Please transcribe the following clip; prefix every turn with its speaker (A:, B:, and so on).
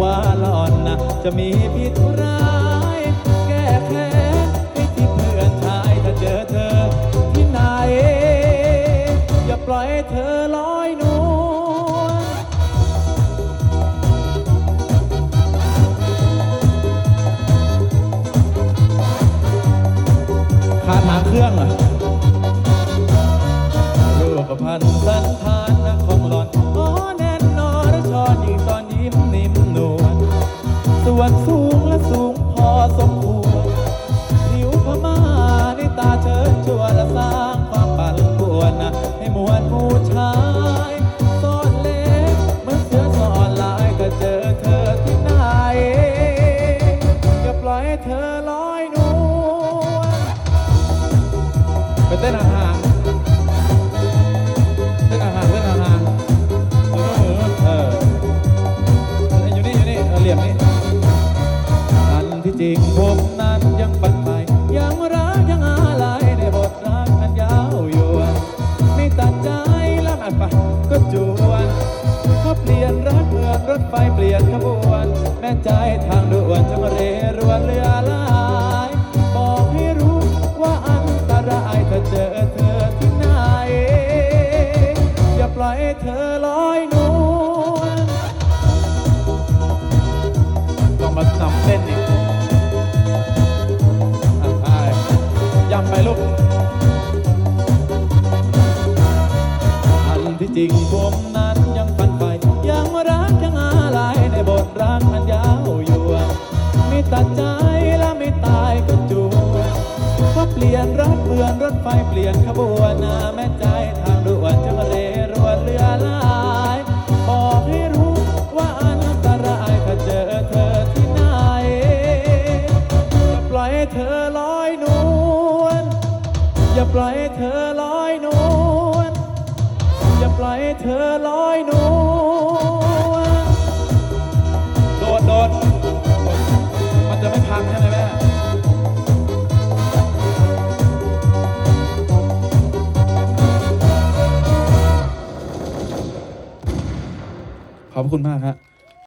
A: ว่าหล่อนนะจะมีพิษร้าย แก้แค้นให้ที่เพื่อนชายถ้าเจอเธอ ที่ไหน อย่าปล่อยเธอลอยนวลขาดหางเครื่องเหรอะรูปพันธ์ เต้นอาหางๆเต้นอาหางๆเต้นห่างๆเออเอออยู่นี่อยู่นี่เหลี่ยมนี่อันที่จริงผมนั้นยังฝันใฝ่ยังรักยังอะไรในบทรักอันยาวยวนไม่ตัดใจแล้วอัดไปก็จวนเพอเปลี่ยนรักเหมือนรถไฟเปลี่ยนขบวน แม่ใจทางด่วนจะมาเรร เธอลอยนวลต้องมาทำเต้นอีกอ่ย้ำไปลูก อันที่จริงผมนั้นยังฝันใฝ่ยังรักยังอะไรในบทรักอันยาวยวนไม่ตัดใจและไม่ตายก็จวนเพราะเปลี่ยนรักเหมือนรถไฟเปลี่ยนขบวนนะแม่ใจทา อย่าปล่อยเธอลอยนวลอย่าปล่อยเธอลอยนวลโดดโดดมันจะไม่พังใช่ไหมแม่ขอบคุณมากฮะ